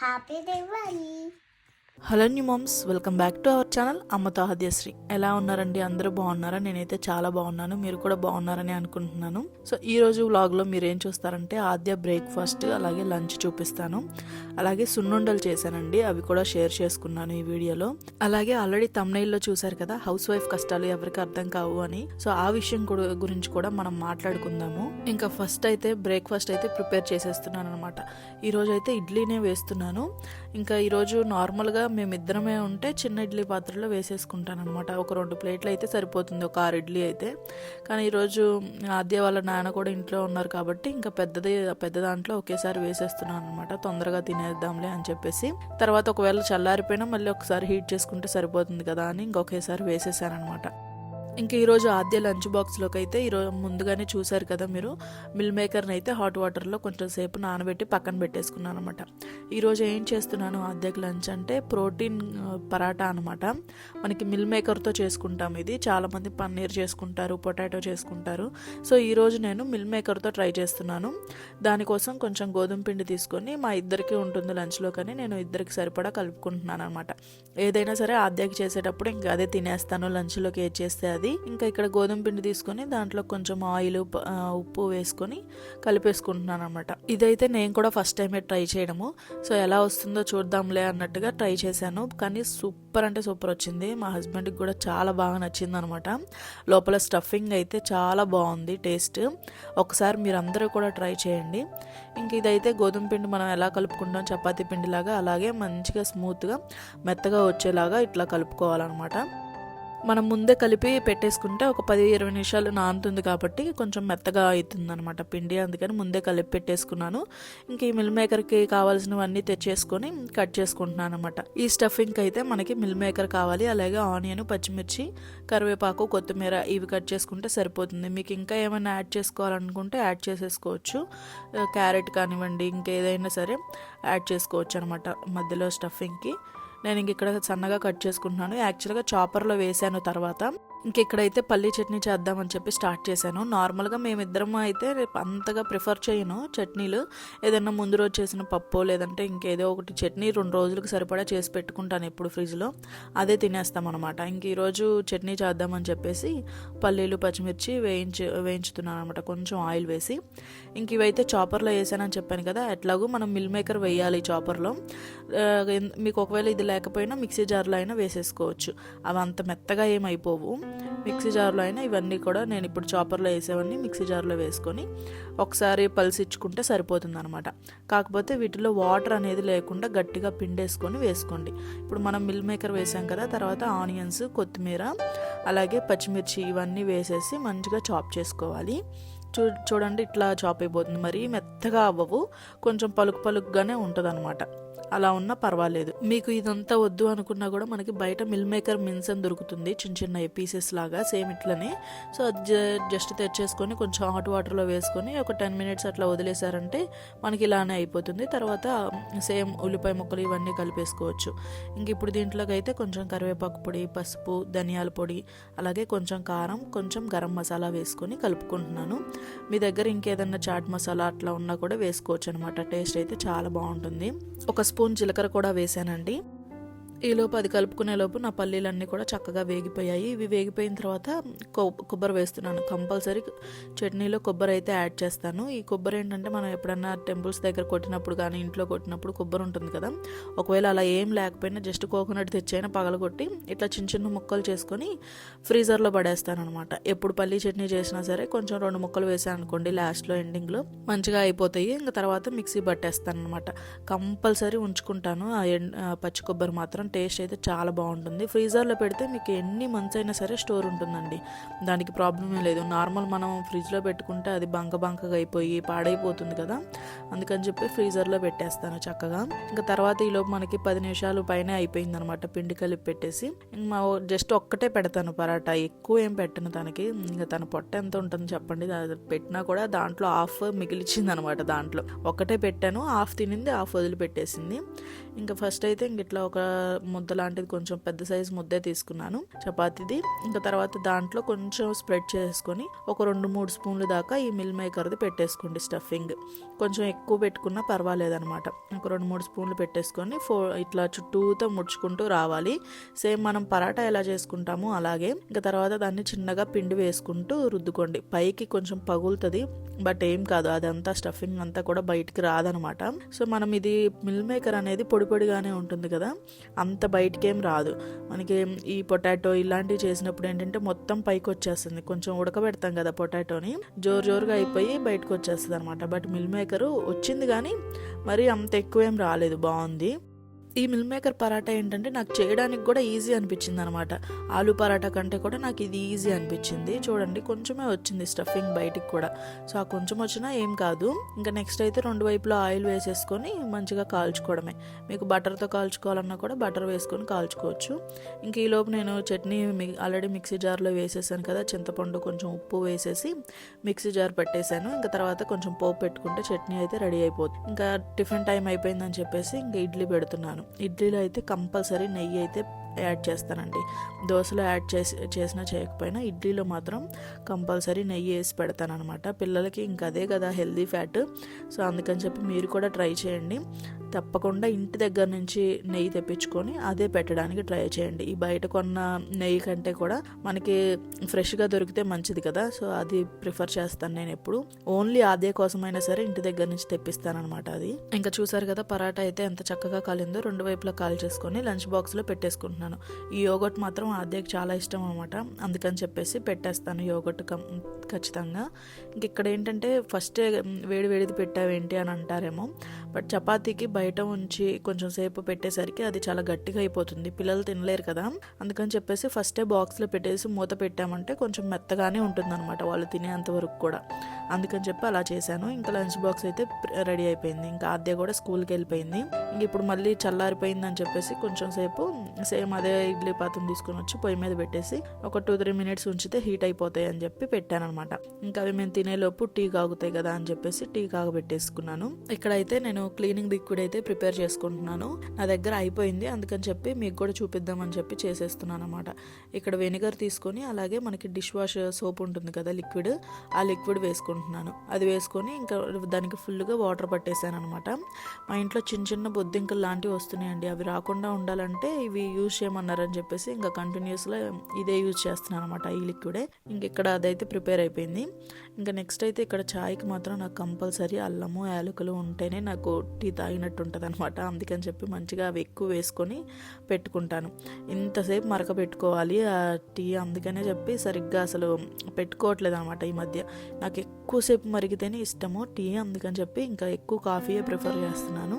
Happy Diwali hello new moms welcome back to our channel అమ్మతో ఆద్యశ్రీ. ఎలా ఉన్నారండి? అందరూ బాగున్నారా? నేనైతే చాలా బాగున్నాను. మీరు కూడా బాగున్నారని అనుకుంటున్నాను. సో ఈ రోజు వ్లాగ్లో మీరు ఏం చూస్తారంటే ఆద్య బ్రేక్ఫాస్ట్ అలాగే లంచ్ చూపిస్తాను. అలాగే సున్నుండలు చేశానండి. అవి కూడా షేర్ చేసుకున్నాను ఈ వీడియోలో. అలాగే ఆల్రెడీ తమ్నైల్లో చూశారు కదా హౌస్ వైఫ్ కష్టాలు ఎవరికి అర్థం కావు అని. సో ఆ విషయం గురించి కూడా మనం మాట్లాడుకుందాము. ఇంకా ఫస్ట్ అయితే బ్రేక్ఫాస్ట్ అయితే ప్రిపేర్ చేసేస్తున్నాను అనమాట ఈరోజు అయితే ఇడ్లీనే వేస్తున్నాను. ఇంకా ఈరోజు నార్మల్గా మేమిద్దరమే ఉంటే చిన్న ఇడ్లీ పాత్రలో వేసేసుకుంటాను అనమాట ఒక రెండు ప్లేట్లు అయితే సరిపోతుంది ఒక ఆరు ఇడ్లీ అయితే. కానీ ఈరోజు ఆద్య వాళ్ళ నాన్న కూడా ఇంట్లో ఉన్నారు కాబట్టి ఇంకా పెద్దది పెద్ద దాంట్లో ఒకేసారి వేసేస్తున్నాను అనమాట తొందరగా తినేద్దాంలే అని చెప్పేసి. తర్వాత ఒకవేళ చల్లారిపోయినా మళ్ళీ ఒకసారి హీట్ చేసుకుంటే సరిపోతుంది కదా అని ఇంకొకేసారి వేసేసాను అనమాట ఇంకా ఈరోజు ఆద్య లంచ్ బాక్స్లోకి అయితే ఈరోజు ముందుగానే చూశారు కదా మీరు. మిల్ మేకర్ని అయితే హాట్ వాటర్లో కొంచెం సేపు నానబెట్టి పక్కన పెట్టేసుకున్నాను అనమాట ఈరోజు ఏం చేస్తున్నాను ఆద్యకి లంచ్ అంటే ప్రోటీన్ పరాటా అనమాట మనకి మిల్ మేకర్తో చేసుకుంటాం ఇది. చాలామంది పన్నీర్ చేసుకుంటారు పొటాటో చేసుకుంటారు. సో ఈరోజు నేను మిల్ మేకర్తో ట్రై చేస్తున్నాను. దానికోసం కొంచెం గోధుమ పిండి తీసుకొని మా ఇద్దరికి ఉంటుంది లంచ్లో కానీ నేను ఇద్దరికి సరిపడా కలుపుకుంటున్నాను అనమాట ఏదైనా సరే ఆద్యకి చేసేటప్పుడు ఇంకా అదే తినేస్తాను లంచ్లోకి ఏది చేస్తే అది. ఇంకా ఇక్కడ గోధుమ పిండి తీసుకొని దాంట్లో కొంచెం ఆయిల్ ఉప్పు వేసుకొని కలిపేసుకుంటున్నాను అనమాట ఇదైతే నేను కూడా ఫస్ట్ టైమే ట్రై చేయడము. సో ఎలా వస్తుందో చూద్దాంలే అన్నట్టుగా ట్రై చేశాను. కానీ సూపర్ అంటే సూపర్ వచ్చింది. మా హస్బెండ్కి కూడా చాలా బాగా నచ్చింది అనమాట లోపల స్టఫింగ్ అయితే చాలా బాగుంది టేస్ట్. ఒకసారి మీరు అందరూ కూడా ట్రై చేయండి. ఇంక ఇదైతే గోధుమ పిండి మనం ఎలా కలుపుకుంటాం? చపాతీ పిండిలాగా అలాగే మంచిగా స్మూత్గా మెత్తగా వచ్చేలాగా ఇట్లా కలుపుకోవాలన్నమాట. మనం ముందే కలిపి పెట్టేసుకుంటే ఒక పది ఇరవై నిమిషాలు నానుతుంది కాబట్టి కొంచెం మెత్తగా అవుతుంది అనమాట పిండి. అందుకని ముందే కలిపి పెట్టేసుకున్నాను. ఇంక ఈ మిల్ మేకర్కి కావాల్సినవన్నీ తెచ్చేసుకొని కట్ చేసుకుంటున్నాను అనమాట ఈ స్టఫింగ్ అయితే మనకి మిల్ మేకర్ కావాలి. అలాగే ఆనియన్ పచ్చిమిర్చి కరివేపాకు కొత్తిమీర ఇవి కట్ చేసుకుంటే సరిపోతుంది. మీకు ఇంకా ఏమైనా యాడ్ చేసుకోవాలనుకుంటే యాడ్ చేసేసుకోవచ్చు. క్యారెట్ కానివ్వండి ఇంకేదైనా సరే యాడ్ చేసుకోవచ్చు అనమాట మధ్యలో స్టఫింగ్కి. నేను ఇంక ఇక్కడ సన్నగా కట్ చేసుకుంటున్నాను. యాక్చువల్గా చాపర్లో వేసాను తర్వాత. ఇంకెక్కడైతే పల్లీ చట్నీ చేద్దామని చెప్పి స్టార్ట్ చేశాను. నార్మల్గా మేమిద్దరం అయితే రేపు అంతగా ప్రిఫర్ చేయను చట్నీలు. ఏదైనా ముందు రోజు చేసిన పప్పు లేదంటే ఇంకేదో ఒకటి చట్నీ రెండు రోజులకు సరిపడా చేసి పెట్టుకుంటాను ఎప్పుడు ఫ్రిడ్జ్లో. అదే తినేస్తాం అనమాట ఇంక ఈరోజు చట్నీ చేద్దామని చెప్పేసి పల్లీలు పచ్చిమిర్చి వేయించి వేయించుతున్నాను అనమాట కొంచెం ఆయిల్ వేసి. ఇంక ఇవైతే చాపర్లో వేసానని చెప్పాను కదా ఎట్లాగూ మనం మిల్ మేకర్ వేయాలి చాపర్లో. మీకు ఒకవేళ ఇది లేకపోయినా మిక్సీ జార్లో అయినా వేసేసుకోవచ్చు. అవి అంత మెత్తగా ఏమైపోవు. మిక్సీ జార్లో అయినా ఇవన్నీ కూడా నేను ఇప్పుడు చాపర్లో వేసేవన్నీ మిక్సీ జార్లో వేసుకొని ఒకసారి పలిసిచ్చుకుంటే సరిపోతుందనమాట సరిపోతుంది అనమాట కాకపోతే వీటిలో వాటర్ అనేది లేకుండా గట్టిగా పిండేసుకొని వేసుకోండి. ఇప్పుడు మనం మిల్ మేకర్ వేసాం కదా తర్వాత ఆనియన్స్ కొత్తిమీర అలాగే పచ్చిమిర్చి ఇవన్నీ వేసేసి మంచిగా చాప్ చేసుకోవాలి. చూ చూడండి ఇట్లా చాప్ అయిపోతుంది. మరీ మెత్తగా అవ్వవు కొంచెం పలుకు పలుకుగానే ఉంటుంది అలా ఉన్నా పర్వాలేదు. మీకు ఇదంతా వద్దు అనుకున్నా కూడా మనకి బయట మిల్ మేకర్ మిన్సన్ దొరుకుతుంది. చిన్న చిన్న పీసెస్ లాగా సేమ్ ఇట్లనే. సో అది జ- జస్ట్ తెచ్చేసుకొని కొంచెం హాట్ వాటర్లో వేసుకొని ఒక టెన్ మినిట్స్ అట్లా వదిలేసారంటే మనకి ఇలానే అయిపోతుంది. తర్వాత సేమ్ ఉల్లిపాయ ముక్కలు ఇవన్నీ కలిపేసుకోవచ్చు. ఇంక ఇప్పుడు దీంట్లోకి అయితే కొంచెం కరివేపాకు పొడి పసుపు ధనియాల పొడి అలాగే కొంచెం కారం కొంచెం గరం మసాలా వేసుకొని కలుపుకుంటున్నాను. మీ దగ్గర ఇంకేదన్నా చాట్ మసాలా అట్లా ఉన్నా కూడా వేసుకోవచ్చు అనమాట టేస్ట్ అయితే చాలా బాగుంటుంది. ఒక స్పూన్ జీలకర్ర కూడా వేసానండి. ఈలోపు అది కలుపుకునే లోపు నా పల్లీలన్నీ కూడా చక్కగా వేగిపోయాయి. ఇవి వేగిపోయిన తర్వాత కొ- కొబ్బరి వేస్తున్నాను. కంపల్సరీ చట్నీలో కొబ్బరి అయితే యాడ్ చేస్తాను. ఈ కొబ్బరి ఏంటంటే మనం ఎప్పుడన్నా టెంపుల్స్ దగ్గర కొట్టినప్పుడు కానీ ఇంట్లో కొట్టినప్పుడు కొబ్బరి ఉంటుంది కదా. ఒకవేళ అలా ఏం లేకపోయినా జస్ట్ కోకోనట్ తెచ్చైనా పగలగొట్టి ఇట్లా చిన్న చిన్న ముక్కలు చేసుకొని ఫ్రీజర్లో పడేస్తాను అనమాట ఎప్పుడు పల్లీ చట్నీ చేసినా సరే కొంచెం రెండు ముక్కలు వేసాను అనుకోండి లాస్ట్లో ఎండింగ్లో. మంచిగా అయిపోతాయి. ఇంకా తర్వాత మిక్సీ పట్టేస్తాను అనమాట కంపల్సరీ ఉంచుకుంటాను. ఆ ఎండ్ పచ్చి కొబ్బరి మాత్రం టేస్ట్ అయితే చాలా బాగుంటుంది. ఫ్రీజర్లో పెడితే మీకు ఎన్ని మంత్స్ అయినా సరే స్టోర్ ఉంటుందండి. దానికి ప్రాబ్లం లేదు. నార్మల్ మనం ఫ్రిడ్జ్లో పెట్టుకుంటే అది బంక బంకగా అయిపోయి పాడైపోతుంది కదా. అందుకని చెప్పి ఫ్రీజర్లో పెట్టేస్తాను చక్కగా. ఇంకా తర్వాత ఈలోపు మనకి పది నిమిషాలు పైన అయిపోయింది అనమాట పిండి కలిపి పెట్టేసి. మా జస్ట్ ఒక్కటే పెడతాను పరాటా. ఎక్కువ ఏం పెట్టను తనకి. ఇంకా తన పొట్ట ఎంత ఉంటుంది చెప్పండి. పెట్టినా కూడా దాంట్లో హాఫ్ మిగిలిచ్చింది అనమాట దాంట్లో. ఒక్కటే పెట్టాను. హాఫ్ తినింది హాఫ్ వదిలిపెట్టేసింది. ఇంకా ఫస్ట్ అయితే ఇంక ఇట్లా ఒక ముద్ద లాంటిది కొంచెం పెద్ద సైజు ముద్దే తీసుకున్నాను చపాతీది. ఇంకా తర్వాత దాంట్లో కొంచెం స్ప్రెడ్ చేసుకొని ఒక రెండు మూడు స్పూన్లు దాకా ఈ మిల్ మేకర్ది పెట్టేసుకోండి స్టఫింగ్. కొంచెం ఎక్కువ పెట్టుకున్నా పర్వాలేదనమాట. ఒక రెండు మూడు స్పూన్లు పెట్టేసుకొని ఫో ఇట్లా చుట్టూతో ముడుచుకుంటూ రావాలి. సేమ్ మనం పరాటా ఎలా చేసుకుంటామో అలాగే. ఇంకా తర్వాత దాన్ని చిన్నగా పిండి వేసుకుంటూ రుద్దుకోండి. పైకి కొంచెం పగులుతుంది బట్ ఏం కాదు అదంతా స్టఫింగ్ అంతా కూడా బయటికి రాదనమాట. సో మనం ఇది మిల్ మేకర్ అనేది పొడి పొడిగానే ఉంటుంది కదా అంత బయటికేం ఏం రాదు. మనకి ఈ పొటాటో ఇలాంటివి చేసినప్పుడు ఏంటంటే మొత్తం పైకి వచ్చేస్తుంది కొంచెం ఉడకబెడతాం కదా పొటాటోని. జోరు జోరుగా అయిపోయి బయటకు వచ్చేస్తుంది అనమాట బట్ మిల్ మేకరు వచ్చింది కానీ మరి అంత ఎక్కువ ఏం రాలేదు. బాగుంది. ఈ మిల్ మేకర్ పరాటా ఏంటంటే నాకు చేయడానికి కూడా ఈజీ అనిపించింది అనమాట ఆలు పరాటా కంటే కూడా నాకు ఇది ఈజీ అనిపించింది. చూడండి కొంచెమే వచ్చింది స్టఫింగ్ బయటికి కూడా. సో ఆ కొంచెం వచ్చినా ఏం కాదు. ఇంకా నెక్స్ట్ అయితే రెండు వైపులా ఆయిల్ వేసేసుకొని మంచిగా కాల్చుకోవడమే. మీకు బటర్తో కాల్చుకోవాలన్నా కూడా బటర్ వేసుకొని కాల్చుకోవచ్చు. ఇంక ఈలోపు నేను చట్నీ ఆల్రెడీ మిక్సీ జార్లో వేసేసాను కదా చింతపండు కొంచెం ఉప్పు వేసేసి మిక్సీ జార్ పెట్టేశాను. ఇంకా తర్వాత కొంచెం పోపు పెట్టుకుంటే చట్నీ అయితే రెడీ అయిపోతుంది ఇంకా టిఫిన్ టైం అయిపోయిందని చెప్పేసి ఇంకా ఇడ్లీ పెడుతున్నాను. ఇడ్లీలో అయితే కంపల్సరీ నెయ్యి అయితే యాడ్ చేస్తానండి. దోశలో యాడ్ చేసి చేసినా చేయకపోయినా ఇడ్లీలో మాత్రం కంపల్సరీ నెయ్యి వేసి పెడతానమాట పిల్లలకి ఇంకా అదే కదా హెల్దీ ఫ్యాట్. సో అందుకని చెప్పి మీరు కూడా ట్రై చేయండి. తప్పకుండా ఇంటి దగ్గర నుంచి నెయ్యి తెప్పించుకొని అదే పెట్టడానికి ట్రై చేయండి. ఈ బయట కొన్న నెయ్యి కంటే కూడా మనకి ఫ్రెష్గా దొరికితే మంచిది కదా. సో అది ప్రిఫర్ చేస్తాను నేను ఎప్పుడు. ఓన్లీ అదే కోసమైనా సరే ఇంటి దగ్గర నుంచి తెప్పిస్తానమాట అది. ఇంకా చూసారు కదా పరాటా అయితే ఎంత చక్కగా కాలిందో రెండు వైపులా కాల్ చేసుకొని లంచ్ బాక్స్లో పెట్టేసుకుంటున్నాను. ఈ యోగట్ మాత్రం ఆద్యకి చాలా ఇష్టం అనమాట అందుకని చెప్పేసి పెట్టేస్తాను యోగట్ కం ఖచ్చితంగా. ఇంక ఇక్కడ ఏంటంటే ఫస్టే వేడి వేడిది పెట్టావేంటి అని అంటారేమో. బట్ చపాతీకి బయట ఉంచి కొంచెం సేపు పెట్టేసరికి అది చాలా గట్టిగా అయిపోతుంది. పిల్లలు తినలేరు కదా. అందుకని చెప్పేసి ఫస్టే బాక్స్లో పెట్టేసి మూత పెట్టామంటే కొంచెం మెత్తగానే ఉంటుందన్నమాట వాళ్ళు తినేంత వరకు కూడా. అందుకని చెప్పి అలా చేశాను. ఇంకా లంచ్ బాక్స్ అయితే రెడీ అయిపోయింది. ఇంకా ఆద్య కూడా స్కూల్కి వెళ్ళిపోయింది. ఇంక ఇప్పుడు మళ్ళీ చల్లారిపోయింది అని చెప్పేసి కొంచెం సేపు సేమ్ అదే ఇడ్లీ పాత్రం తీసుకుని వచ్చి పొయ్యి మీద పెట్టేసి ఒక టూ త్రీ మినిట్స్ ఉంచితే హీట్ అయిపోతాయి అని చెప్పి పెట్టాను అనమాట ఇంకా అవి మేము తినేలోపు టీ కాగుతాయి కదా అని చెప్పేసి టీ కాగబెట్టేసుకున్నాను. ఇక్కడైతే నేను క్లీనింగ్ లిక్విడ్ అయితే ప్రిపేర్ చేసుకుంటున్నాను. నా దగ్గర అయిపోయింది. అందుకని చెప్పి మీకు కూడా చూపిద్దామని చెప్పి చేసేస్తున్నాను అనమాట ఇక్కడ వెనిగర్ తీసుకొని అలాగే మనకి డిష్ వాష్ సోప్ ఉంటుంది కదా లిక్విడ్ ఆ లిక్విడ్ వేసుకుంటున్నాను. అది వేసుకొని ఇంకా దానికి ఫుల్గా వాటర్ పట్టేసాను అనమాట మా ఇంట్లో చిన్న చిన్న బొద్దింకలు లాంటివి వస్తున్నాయండి. అవి రాకుండా ఉండాలంటే ఇవి యూజ్ చేయమన్నారని చెప్పేసి ఇంకా కంటిన్యూస్గా ఇదే యూజ్ చేస్తున్నాను అనమాట ఈ లిక్విడే ఇంక ఇక్కడ అదైతే ప్రిపేర్ అయిపోయింది. ఇంకా నెక్స్ట్ అయితే ఇక్కడ చాయ్కి మాత్రం నాకు కంపల్సరీ అల్లము యాలకులు ఉంటేనే నాకు టీ తాగినట్టు ఉంటుంది అనమాట అందుకని చెప్పి మంచిగా అవి ఎక్కువ వేసుకొని పెట్టుకుంటాను. ఇంతసేపు మరక పెట్టుకోవాలి ఆ టీ అందుకనే చెప్పి సరిగ్గా అసలు పెట్టుకోవట్లేదు అనమాట ఈ మధ్య. నాకు ఎక్కువసేపు మరిగితేనే ఇష్టము టీ అందుకని చెప్పి ఇంకా ఎక్కువ కాఫీయే ప్రిఫర్ చేస్తున్నాను.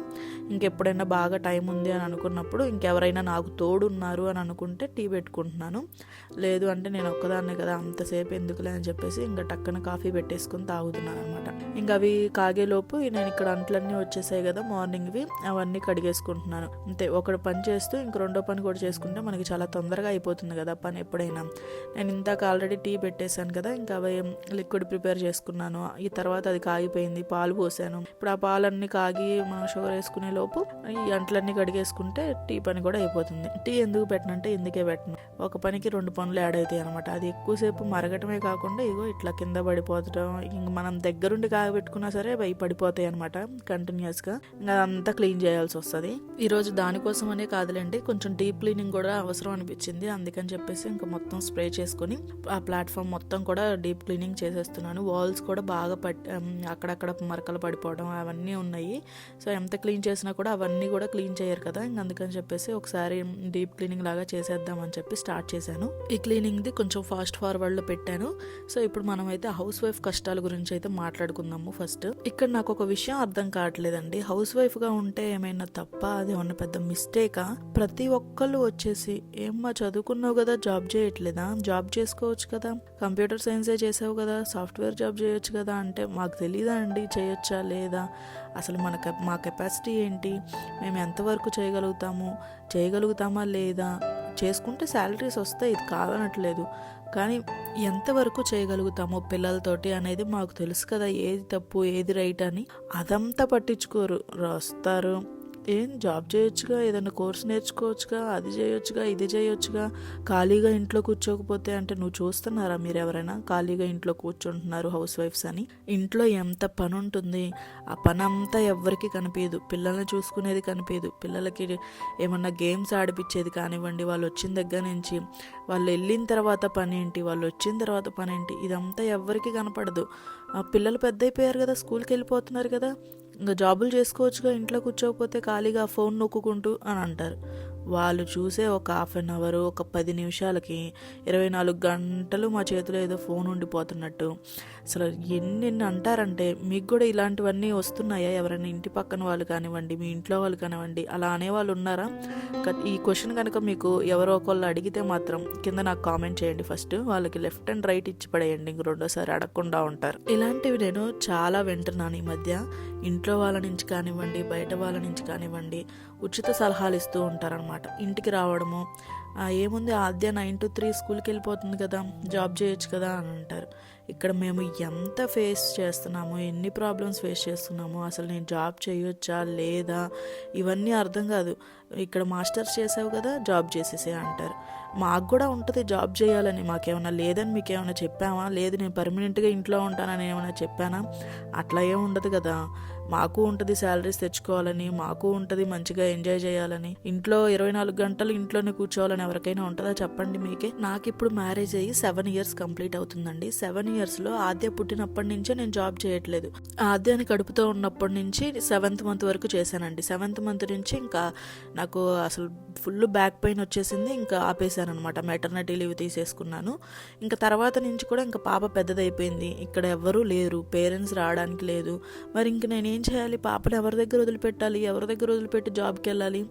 ఇంకెప్పుడైనా బాగా టైం ఉంది అని అనుకున్నప్పుడు ఇంకెవరైనా నాకు తోడు ఉన్నారు అని అనుకుంటే టీ పెట్టుకుంటున్నాను. లేదు అంటే నేను ఒక్కదాన్నే కదా అంతసేపు ఎందుకులే అని చెప్పేసి ఇంకా టక్కన కాఫీ పెట్టేసుకుని తాగుతున్నాను అనమాట ఇంకా అవి కాగేలోపు నేను ఇక్కడ అంట్లన్నీ వచ్చేసాయి కదా మార్నింగ్వి అవన్నీ కడిగేసుకుంటున్నాను. అంతే ఒకటి పని చేస్తూ ఇంక రెండో పని కూడా చేసుకుంటే మనకి చాలా తొందరగా అయిపోతుంది కదా పని ఎప్పుడైనా. నేను ఇందాక ఆల్రెడీ టీ పెట్టేశాను కదా ఇంకా అవి లిక్విడ్ ప్రిపేర్ చేసుకున్నాను. ఈ తర్వాత అది కాగిపోయింది. పాలు పోసాను. ఇప్పుడు ఆ పాలన్నీ కాగి మనం షుగర్ వేసుకునే లోపు ఈ అంట్లన్నీ కడిగేసుకుంటే టీ పని కూడా అయిపోతుంది. టీ ఎందుకు పెట్టనంటే ఎందుకే పెట్టను. ఒక పనికి రెండు పనులు యాడ్ అవుతాయి అనమాట అది ఎక్కువసేపు మరగటమే కాకుండా ఇగో ఇట్లా కింద పడిపోతడం ఇంక మనం దగ్గరుండి కాగబెట్టుకున్నా సరే అవి పడిపోతాయి అనమాట కంటిన్యూస్గా. ఇంకా అదంతా క్లీన్ చేయాల్సి వస్తుంది. ఈరోజు దానికోసం అనే కాదులేండి కొంచెం డీప్ క్లీనింగ్ కూడా అవసరం అనిపించింది. అందుకని చెప్పేసి ఇంకా మొత్తం స్ప్రే చేసుకొని ఆ ప్లాట్ఫామ్ మొత్తం కూడా డీప్ క్లీనింగ్ చేసేస్తున్నాను. వాల్స్ కూడా బాగా పట్ అక్కడక్కడ మరకలు పడిపోవడం అవన్నీ ఉన్నాయి. సో ఎంత క్లీన్ చేసినా కూడా అవన్నీ కూడా క్లీన్ చేయరు కదా. ఇంక అందుకని చెప్పేసి ఒకసారి డీప్ క్లీనింగ్ లాగా చేసేద్దామని చెప్పి స్టార్ట్ చేశాను. ఈ క్లీనింగ్ది కొంచెం ఫాస్ట్ ఫార్వర్డ్లో పెట్టాను. సో ఇప్పుడు మనం అయితే హౌస్ వైఫ్ కష్టాల గురించి అయితే మాట్లాడుకుందాము ఫస్ట్. ఇక్కడ నాకు ఒక విషయం అర్థం కావట్లేదండి. హౌస్ వైఫ్గా ఉంటే ఏమైనా తప్ప? అది ఉన్న పెద్ద మిస్టేకా? ప్రతి ఒక్కళ్ళు వచ్చేసి ఏమ్మా చదువుకున్నావు కదా జాబ్ చేయట్లేదా? జాబ్ చేసుకోవచ్చు కదా? కంప్యూటర్ సైన్సే చేసావు కదా? సాఫ్ట్వేర్ జాబ్ చేయొచ్చు కదా అంటే మాకు తెలియదా అండి? చేయొచ్చా లేదా? అసలు మన కె- మా కెపాసిటీ ఏంటి? మేము ఎంతవరకు చేయగలుగుతాము? చేయగలుగుతామా లేదా? చేసుకుంటే శాలరీస్ వస్తాయి ఇది కాదనట్లేదు. కానీ ఎంతవరకు చేయగలుగుతామో పిల్లలతోటి అనేది మాకు తెలుసు కదా ఏది తప్పు ఏది రైట్ అని. అదంతా పట్టించుకోరు. వస్తారు ఏం జాబ్ చేయొచ్చుగా ఏదైనా కోర్స్ నేర్చుకోవచ్చుగా అది చేయొచ్చుగా ఇది చేయొచ్చుగా ఖాళీగా ఇంట్లో కూర్చోకపోతే అంటే నువ్వు చూస్తున్నారా మీరు ఎవరైనా? ఖాళీగా ఇంట్లో కూర్చుంటున్నారు హౌస్ వైఫ్స్ అని. ఇంట్లో ఎంత పని ఉంటుంది ఆ పని అంతా ఎవరికి కనిపించదు పిల్లల్ని చూసుకునేది కనిపించదు పిల్లలకి ఏమన్నా గేమ్స్ ఆడిపించేది కానివ్వండి వాళ్ళు వచ్చిన దగ్గర నుంచి. వాళ్ళు వెళ్ళిన తర్వాత పని ఏంటి? వాళ్ళు వచ్చిన తర్వాత పని ఏంటి? ఇదంతా ఎవరికి కనపడదు. ఆ పిల్లలు పెద్ద అయిపోయారు కదా స్కూల్కి వెళ్ళిపోతున్నారు కదా. ఇంకా జాబులు చేసుకోవచ్చుగా ఇంట్లో కూర్చోకపోతే ఖాళీగా ఫోన్ నొక్కుంటూ అని అంటారు. వాళ్ళు చూసే ఒక హాఫ్ అన్ అవర్ ఒక పది నిమిషాలకి ఇరవై నాలుగు గంటలు మా చేతిలో ఏదో ఫోన్ ఉండిపోతున్నట్టు. అసలు ఎన్ని అంటారంటే మీకు కూడా ఇలాంటివన్నీ వస్తున్నాయా? ఎవరైనా ఇంటి పక్కన వాళ్ళు కానివ్వండి మీ ఇంట్లో వాళ్ళు కానివ్వండి అలా అనేవాళ్ళు ఉన్నారా? ఈ క్వశ్చన్ కనుక మీకు ఎవరో ఒకళ్ళు అడిగితే మాత్రం కింద నాకు కామెంట్ చేయండి ఫస్ట్. వాళ్ళకి లెఫ్ట్ అండ్ రైట్ ఇచ్చి పడేయండి ఇంక రెండోసారి అడగకుండా ఉంటారు. ఇలాంటివి నేను చాలా వింటున్నాను ఈ మధ్య. ఇంట్లో వాళ్ళ నుంచి కానివ్వండి బయట వాళ్ళ నుంచి కానివ్వండి ఉచిత సలహాలు ఇస్తూ ఉంటారనమాట ఇంటికి రావడము ఏముంది ఆద్య నైన్ టు త్రీ స్కూల్కి వెళ్ళిపోతుంది కదా జాబ్ చేయొచ్చు కదా అని అంటారు. ఇక్కడ మేము ఎంత ఫేస్ చేస్తున్నాము ఎన్ని ప్రాబ్లమ్స్ ఫేస్ చేస్తున్నాము అసలు నేను జాబ్ చేయొచ్చా లేదా ఇవన్నీ అర్థం కాదు. ఇక్కడ మాస్టర్స్ చేసావు కదా జాబ్ చేసేసే అంటారు. మాకు కూడా ఉంటుంది జాబ్ చేయాలని మాకేమైనా లేదని మీకు ఏమైనా చెప్పామా? లేదు నేను పర్మనెంట్గా ఇంట్లో ఉంటానని ఏమైనా చెప్పానా? అట్లా ఏం ఉండదు కదా. మాకు ఉంటుంది శాలరీస్ తెచ్చుకోవాలని మాకు ఉంటుంది మంచిగా ఎంజాయ్ చేయాలని. ఇంట్లో ఇరవై నాలుగు గంటలు ఇంట్లోనే కూర్చోవాలని ఎవరికైనా ఉంటుందా చెప్పండి మీకే. నాకు ఇప్పుడు మ్యారేజ్ అయ్యి సెవెన్ ఇయర్స్ కంప్లీట్ అవుతుందండి. సెవెన్ ఇయర్స్లో ఆద్య పుట్టినప్పటి నుంచే నేను జాబ్ చేయట్లేదు. ఆద్యాని కడుపుతో ఉన్నప్పటి నుంచి సెవెంత్ మంత్ వరకు చేశానండి. సెవెంత్ మంత్ నుంచి ఇంకా నాకు అసలు ఫుల్ బ్యాక్ పెయిన్ వచ్చేసింది ఇంకా ఆపేశాను అనమాట మెటర్నిటీ లీవ్ తీసేసుకున్నాను. ఇంకా తర్వాత నుంచి కూడా ఇంకా పాప పెద్దదైపోయింది. ఇక్కడ ఎవ్వరూ లేరు. పేరెంట్స్ రావడానికి లేదు. మరి ఇంక నేనేం ఏం చేయాలి? పాపని ఎవరి దగ్గర వదిలిపెట్టాలి? ఎవరి దగ్గర వదిలిపెట్టి జాబ్కి వెళ్ళాలి?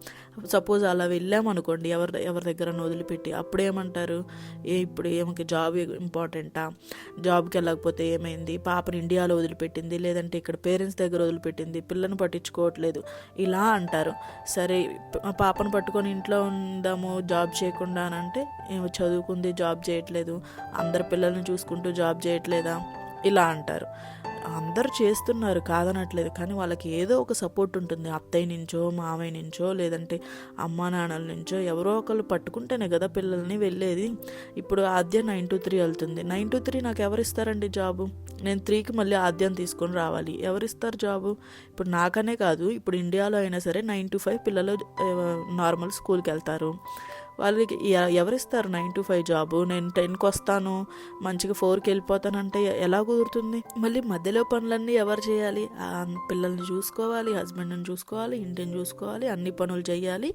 సపోజ్ అలా వెళ్ళామనుకోండి ఎవరి ఎవరి దగ్గర వదిలిపెట్టి అప్పుడు ఏమంటారు? ఏ ఇప్పుడు ఏమకి జాబ్ ఇంపార్టెంటా? జాబ్కి వెళ్ళకపోతే ఏమైంది? పాపని ఇండియాలో వదిలిపెట్టింది లేదంటే ఇక్కడ పేరెంట్స్ దగ్గర వదిలిపెట్టింది పిల్లని పట్టించుకోవట్లేదు ఇలా అంటారు. సరే పాపను పట్టుకొని ఇంట్లో ఉందాము జాబ్ చేయకుండా అని అంటే ఏమో చదువుకుంది జాబ్ చేయట్లేదు అందరు పిల్లల్ని చూసుకుంటూ జాబ్ చేయట్లేదా? ఇలా అంటారు. అందరు చేస్తున్నారు కాదనట్లేదు కానీ వాళ్ళకి ఏదో ఒక సపోర్ట్ ఉంటుంది. అత్తయ్య నుంచో మామయ్య నుంచో లేదంటే అమ్మా నాన్నల నుంచో ఎవరో ఒకళ్ళు పట్టుకుంటేనే కదా పిల్లల్ని వెళ్ళేది. ఇప్పుడు ఆద్య నైన్ టు త్రీ వెళ్తుంది. నైన్ టు త్రీ నాకు ఎవరు ఇస్తారండి జాబు? నేను త్రీకి మళ్ళీ ఆద్యం తీసుకొని రావాలి. ఎవరిస్తారు జాబు? ఇప్పుడు నాకనే కాదు ఇప్పుడు ఇండియాలో అయినా సరే నైన్ టు ఫైవ్ పిల్లలు నార్మల్ స్కూల్కి వెళ్తారు. వాళ్ళకి ఎవరిస్తారు నైన్ టు ఫైవ్ జాబు? నేను టెన్కి వస్తాను మంచిగా ఫోర్కి వెళ్ళిపోతానంటే ఎలా కుదురుతుంది? మళ్ళీ మధ్యలో పనులన్నీ ఎవరు చేయాలి? పిల్లల్ని చూసుకోవాలి హస్బెండ్ని చూసుకోవాలి ఇంటిని చూసుకోవాలి అన్ని పనులు చేయాలి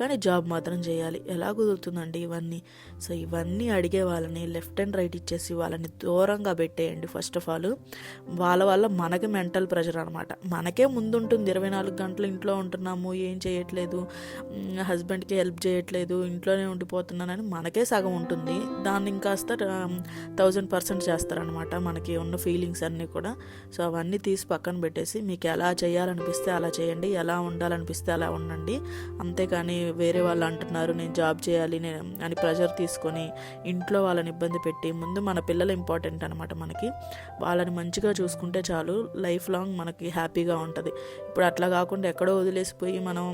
కానీ జాబ్ మాత్రం చేయాలి. ఎలా కుదురుతుందండి ఇవన్నీ? సో ఇవన్నీ అడిగే వాళ్ళని లెఫ్ట్ అండ్ రైట్ ఇచ్చేసి వాళ్ళని దూరంగా పెట్టేయండి ఫస్ట్ ఆఫ్ ఆల్. వాళ్ళ వల్ల మనకి మెంటల్ ప్రెషర్ అనమాట మనకే ముందుంటుంది. ఇరవై నాలుగు గంటలు ఇంట్లో ఉంటున్నాము ఏం చేయట్లేదు హస్బెండ్కి హెల్ప్ చేయట్లేదు ఇంట్లోనే ఉండిపోతున్నానని మనకే సగం ఉంటుంది. దాన్ని ఇంకాస్త థౌజండ్ పర్సెంట్ చేస్తారనమాట మనకి ఉన్న ఫీలింగ్స్ అన్నీ కూడా. సో అవన్నీ తీసి పక్కన పెట్టేసి మీకు ఎలా చేయాలనిపిస్తే అలా చేయండి ఎలా ఉండాలనిపిస్తే అలా ఉండండి. అంతేకాని వేరే వాళ్ళు అంటున్నారు నేను జాబ్ చేయాలి నేను అని ప్రెషర్ తీసుకొని ఇంట్లో వాళ్ళని ఇబ్బంది పెట్టి ముందు మన పిల్లలు ఇంపార్టెంట్ అనమాట మనకి. వాళ్ళని మంచిగా చూసుకుంటే చాలు లైఫ్ లాంగ్ మనకి హ్యాపీగా ఉంటుంది. ఇప్పుడు అట్లా కాకుండా ఎక్కడో వదిలేసిపోయి మనం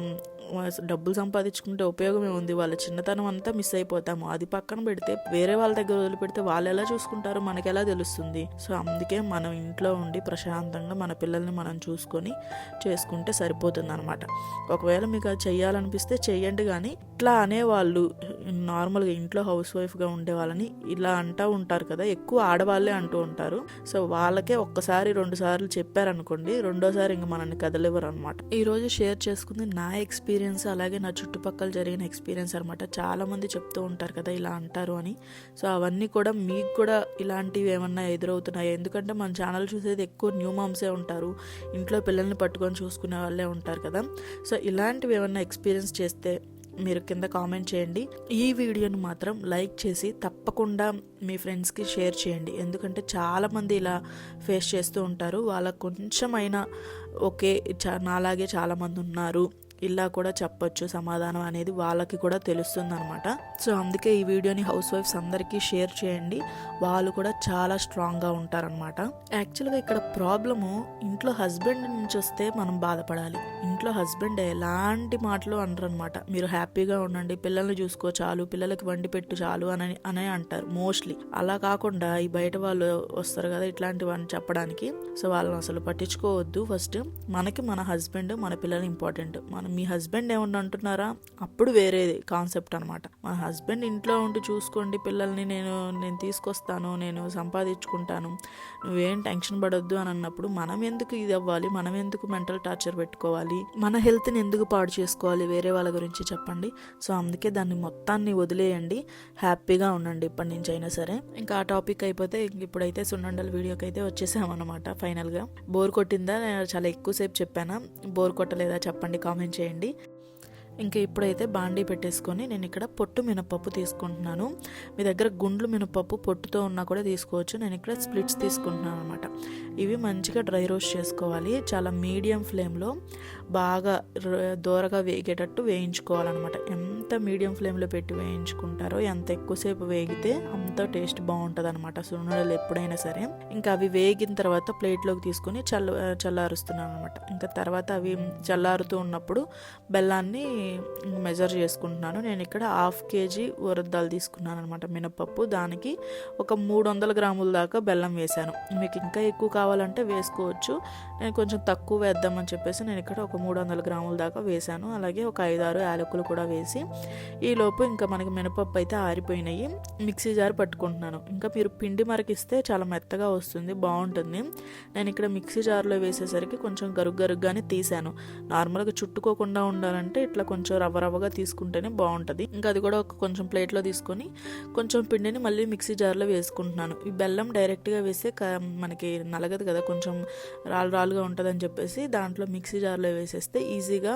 డబ్బులు సంపాదించుకుంటే ఉపయోగమే ఉంది. వాళ్ళ చిన్నతనం అంతా మిస్ అయిపోతాము. అది పక్కన పెడితే వేరే వాళ్ళ దగ్గర వదిలిపెడితే వాళ్ళు ఎలా చూసుకుంటారో మనకి ఎలా తెలుస్తుంది? సో అందుకే మనం ఇంట్లో ఉండి ప్రశాంతంగా మన పిల్లల్ని మనం చూసుకొని చేసుకుంటే సరిపోతుంది అనమాట ఒకవేళ మీకు అది చేయాలనిపిస్తే చెయ్యండి కానీ ఇట్లా అనేవాళ్ళు నార్మల్గా ఇంట్లో హౌస్ వైఫ్గా ఉండే వాళ్ళని ఇలా అంటూ ఉంటారు కదా ఎక్కువ ఆడవాళ్ళే అంటూ ఉంటారు. సో వాళ్ళకే ఒక్కసారి రెండు సార్లు చెప్పారనుకోండి రెండోసారి ఇంక మనల్ని కదలివ్వరు అనమాట ఈరోజు షేర్ చేసుకుంది నా ఎక్స్పీరియన్స్ అలాగే నా చుట్టుపక్కల జరిగిన ఎక్స్పీరియన్స్ అనమాట. చాలామంది చెప్తూ ఉంటారు కదా ఇలా అంటారు అని. సో అవన్నీ కూడా మీకు కూడా ఇలాంటివి ఏమన్నా ఎదురవుతున్నాయి? ఎందుకంటే మన ఛానల్ చూసేది ఎక్కువ న్యూ మామ్సే ఉంటారు ఇంట్లో పిల్లల్ని పట్టుకొని చూసుకునే వాళ్ళే ఉంటారు కదా. సో ఇలాంటివి ఏమన్నా ఎక్స్పీరియన్స్ చేస్తే మీరు కింద కామెంట్ చేయండి. ఈ వీడియోని మాత్రం లైక్ చేసి తప్పకుండా మీ ఫ్రెండ్స్కి షేర్ చేయండి. ఎందుకంటే చాలామంది ఇలా ఫేస్ చేస్తూ ఉంటారు. వాళ్ళకు కొంచెమైనా ఓకే చా నాలాగే చాలామంది ఉన్నారు. ఇలా కూడా చెప్పొచ్చు సమాధానం అనేది వాళ్ళకి కూడా తెలుస్తుంది అనమాట సో అందుకే ఈ వీడియోని హౌస్ వైఫ్స్ అందరికీ షేర్ చేయండి. వాళ్ళు కూడా చాలా స్ట్రాంగ్గా ఉంటారనమాట యాక్చువల్గా ఇక్కడ ప్రాబ్లము ఇంట్లో హస్బెండ్ నుంచి వస్తే మనం బాధపడాలి. ఇంట్లో హస్బెండ్ ఎలాంటి మాటలు అనమాట మీరు హ్యాపీగా ఉండండి పిల్లల్ని చూసుకో చాలు పిల్లలకి వండి పెట్టు చాలు అని అనే అంటారు మోస్ట్లీ. అలా కాకుండా ఈ బయట వాళ్ళు వస్తారు కదా ఇట్లాంటివన్నీ చెప్పడానికి. సో వాళ్ళని అసలు పట్టించుకోవద్దు. ఫస్ట్ మనకి మన హస్బెండ్ మన పిల్లలు ఇంపార్టెంట్. మనం మీ హస్బెండ్ ఏమన్నా అంటున్నారా? అప్పుడు వేరేది కాన్సెప్ట్ అనమాట మా హస్బెండ్ ఇంట్లో ఉండి చూసుకోండి పిల్లల్ని నేను నేను తీసుకొస్తాను నేను సంపాదించుకుంటాను నువ్వేం టెన్షన్ పడొద్దు అని అన్నప్పుడు మనం ఎందుకు ఇది అవ్వాలి? మనం ఎందుకు మెంటల్ టార్చర్ పెట్టుకోవాలి? మన హెల్త్ని ఎందుకు పాడు చేసుకోవాలి? వేరే వాళ్ళ గురించి చెప్పండి. సో అందుకే దాన్ని మొత్తాన్ని వదిలేయండి. హ్యాపీగా ఉండండి ఇప్పటి నుంచి అయినా సరే. ఇంకా ఆ టాపిక్ అయిపోతే ఇప్పుడైతే సున్నండల వీడియోకి అయితే వచ్చేసామన్నమాట ఫైనల్గా. బోర్ కొట్టిందా? నేను చాలా ఎక్కువసేపు చెప్పానా? బోర్ కొట్టలేదా? చెప్పండి కామెంట్ చేయండి. ఇంకా ఇప్పుడైతే బాండీ పెట్టేసుకొని నేను ఇక్కడ పొట్టు మినపప్పు తీసుకుంటున్నాను. మీ దగ్గర గుండ్లు మినపప్పు పొట్టుతో ఉన్నా కూడా తీసుకోవచ్చు. నేను ఇక్కడ స్ప్లిట్స్ తీసుకుంటున్నాను అనమాట ఇవి మంచిగా డ్రై రోస్ట్ చేసుకోవాలి. చాలా మీడియం ఫ్లేమ్లో బాగా దోరగా వేగేటట్టు వేయించుకోవాలన్నమాట. ఎంత మీడియం ఫ్లేమ్లో పెట్టి వేయించుకుంటారో ఎంత ఎక్కువసేపు వేగితే అంత టేస్ట్ బాగుంటుంది అనమాట సున్నుడలు ఎప్పుడైనా సరే. ఇంకా అవి వేగిన తర్వాత ప్లేట్లోకి తీసుకొని చల్ల చల్లారుస్తున్నాను అనమాట ఇంకా తర్వాత అవి చల్లారుతూ ఉన్నప్పుడు బెల్లాన్ని మెజర్ చేసుకుంటున్నాను. నేను ఇక్కడ హాఫ్ కేజీ ఉరద్దాలు తీసుకున్నాను అనమాట మినపప్పు దానికి ఒక మూడు వందల గ్రాముల దాకా బెల్లం వేశాను. మీకు ఇంకా ఎక్కువ కావాలంటే వేసుకోవచ్చు. నేను కొంచెం తక్కువ వేద్దామని చెప్పేసి నేను ఇక్కడ ఒక మూడు వందల గ్రాముల దాకా వేశాను. అలాగే ఒక ఐదారు యాలకులు కూడా వేసి ఈలోపు ఇంకా మనకి మినపప్పు అయితే ఆరిపోయినాయి. Mixie jar పట్టుకుంటున్నాను. ఇంకా మీరు పిండి మరకిస్తే చాలా మెత్తగా వస్తుంది బాగుంటుంది. నేను ఇక్కడ మిక్సీ జార్లో వేసేసరికి కొంచెం గరుగ్ గరుగ్గానే తీసాను. నార్మల్గా చుట్టుకోకుండా ఉండాలంటే ఇట్లా కొంచెం రవ్వ రవ్వగా తీసుకుంటేనే బాగుంటుంది. ఇంకా అది కూడా ఒక కొంచెం ప్లేట్లో తీసుకొని కొంచెం పిండిని మళ్ళీ మిక్సీ జార్లో వేసుకుంటున్నాను. ఈ బెల్లం డైరెక్ట్గా వేస్తే మనకి నలగదు కదా కొంచెం రాళ్ళు రాలుగా ఉంటుందని చెప్పేసి దాంట్లో మిక్సీ జార్లో వేసేస్తే ఈజీగా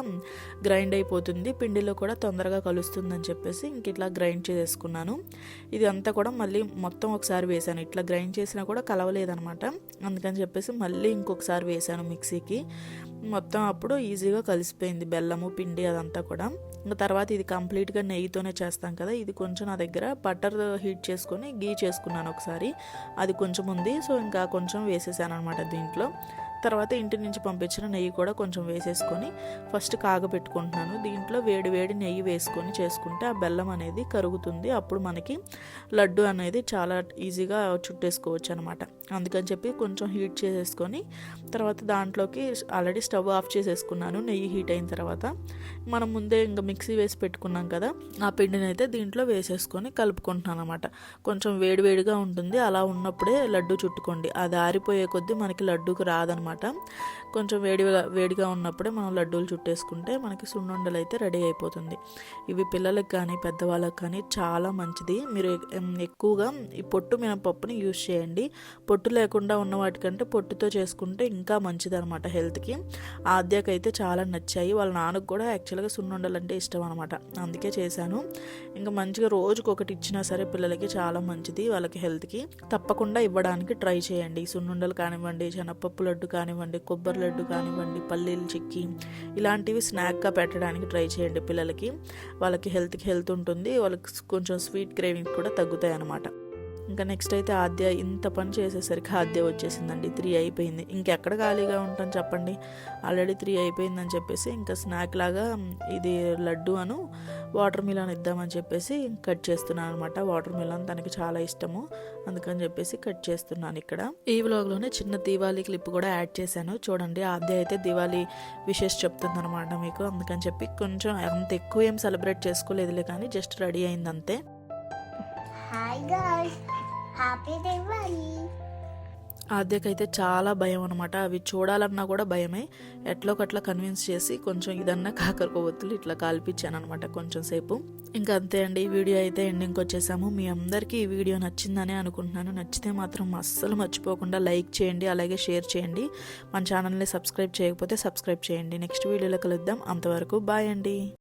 గ్రైండ్ అయిపోతుంది. పిండిలో కూడా తొందరగా కలుస్తుందని చెప్పేసి ఇంక ఇట్లా గ్రైండ్ చేసేసుకున్నాను. ఇది అంతా కూడా మళ్ళీ మొత్తం ఒకసారి వేసాను ఇట్లా గ్రైండ్ చేసినా కూడా కలవలేదనమాట అందుకని చెప్పేసి మళ్ళీ ఇంకొకసారి వేసాను మిక్సీకి. మొత్తం అప్పుడు ఈజీగా కలిసిపోయింది బెల్లము పిండి అదంతా కూడా. ఇంకా తర్వాత ఇది కంప్లీట్గా నెయ్యితోనే చేస్తాం కదా ఇది కొంచెం నా దగ్గర బటర్ హీట్ చేసుకొని గీ చేసుకున్నాను ఒకసారి. అది కొంచెం ఉంది సో ఇంకా కొంచెం వేసేసాను అనమాట దీంట్లో. తర్వాత ఇంటి నుంచి పంపించిన నెయ్యి కూడా కొంచెం వేసేసుకొని ఫస్ట్ కాగబెట్టుకుంటున్నాను. దీంట్లో వేడి వేడి నెయ్యి వేసుకొని చేసుకుంటే ఆ బెల్లం అనేది కరుగుతుంది. అప్పుడు మనకి లడ్డు అనేది చాలా ఈజీగా చుట్టేసుకోవచ్చు అనమాట అందుకని చెప్పి కొంచెం హీట్ చేసేసుకొని తర్వాత దాంట్లోకి ఆల్రెడీ స్టవ్ ఆఫ్ చేసేసుకున్నాను. నెయ్యి హీట్ అయిన తర్వాత మనం ముందే ఇంకా మిక్సీ వేసి పెట్టుకున్నాం కదా ఆ పిండిని అయితే దీంట్లో వేసేసుకొని కలుపుకుంటున్నాను అనమాట కొంచెం వేడివేడిగా ఉంటుంది. అలా ఉన్నప్పుడే లడ్డు చుట్టుకోండి. అది ఆరిపోయే కొద్దీ మనకి లడ్డూకి రాదనమాట. కొంచెం వేడిగా వేడిగా ఉన్నప్పుడే మనం లడ్డూలు చుట్టేసుకుంటే మనకి సున్నుండలు అయితే రెడీ అయిపోతుంది. ఇవి పిల్లలకు కానీ పెద్దవాళ్ళకి కానీ చాలా మంచిది. మీరు ఎక్కువగా ఈ పొట్టు మినపప్పుని యూజ్ చేయండి. పొట్టు లేకుండా ఉన్న వాటికంటే పొట్టుతో చేసుకుంటే ఇంకా మంచిది అనమాట హెల్త్కి. ఆద్యకైతే చాలా నచ్చాయి. వాళ్ళ నాన్నకు కూడా యాక్చువల్గా సున్నుండలు అంటే ఇష్టం అనమాట అందుకే చేశాను. ఇంకా మంచిగా రోజుకి ఒకటి ఇచ్చినా సరే పిల్లలకి చాలా మంచిది వాళ్ళకి హెల్త్కి. తప్పకుండా ఇవ్వడానికి ట్రై చేయండి. సున్నుండలు కానివ్వండి శనగపప్పు లడ్డు కానివ్వండి కొబ్బరి లడ్డు కానివ్వండి పల్లీలు చిక్కి ఇలాంటివి స్నాక్గా పెట్టడానికి ట్రై చేయండి పిల్లలకి. వాళ్ళకి హెల్త్కి హెల్త్ ఉంటుంది వాళ్ళకి కొంచెం స్వీట్ క్రేవింగ్ కూడా తగ్గుతాయి అన్నమాట ఇంకా నెక్స్ట్ అయితే ఆద్య ఇంత పని చేసేసరికి ఆద్య వచ్చేసిందండి. త్రీ అయిపోయింది. ఇంకెక్కడ ఖాళీగా ఉంటాం చెప్పండి? ఆల్రెడీ త్రీ అయిపోయిందని చెప్పేసి ఇంకా స్నాక్ లాగా ఇది లడ్డు అను వాటర్ మిలన్ ఇద్దామని చెప్పేసి కట్ చేస్తున్నాను అనమాట వాటర్ మిలన్ తనకి చాలా ఇష్టము. అందుకని చెప్పేసి కట్ చేస్తున్నాను ఇక్కడ. ఈ వ్లాగ్లోనే చిన్న దీవాలి క్లిప్ కూడా యాడ్ చేశాను. చూడండి ఆద్య అయితే దివాళీ విషెస్ చెప్తుంది అనమాట మీకు. అందుకని చెప్పి కొంచెం అంత ఎక్కువ ఏం సెలబ్రేట్ చేసుకోలేదులే కానీ జస్ట్ రెడీ అయింది అంతే Hi guys, happy Diwali! ఆద్యకైతే చాలా భయం అనమాట అవి చూడాలన్నా కూడా భయమే. ఎట్లోకట్లా కన్విన్స్ చేసి కొంచెం ఇదన్నా కాకరకొవ్వొత్తులు ఇట్లా కాల్పించాను అనమాట కొంచెం సేపు. ఇంకా అంతే అండి ఈ వీడియో అయితే ఎండింగ్కి వచ్చేసాము. మీ అందరికీ ఈ వీడియో నచ్చిందని అనుకుంటున్నాను. నచ్చితే మాత్రం అస్సలు మర్చిపోకుండా లైక్ చేయండి అలాగే షేర్ చేయండి. మన ఛానల్ని సబ్స్క్రైబ్ చేయకపోతే సబ్స్క్రైబ్ చేయండి. నెక్స్ట్ వీడియోలో కలుద్దాం. అంతవరకు బాయ్ అండి.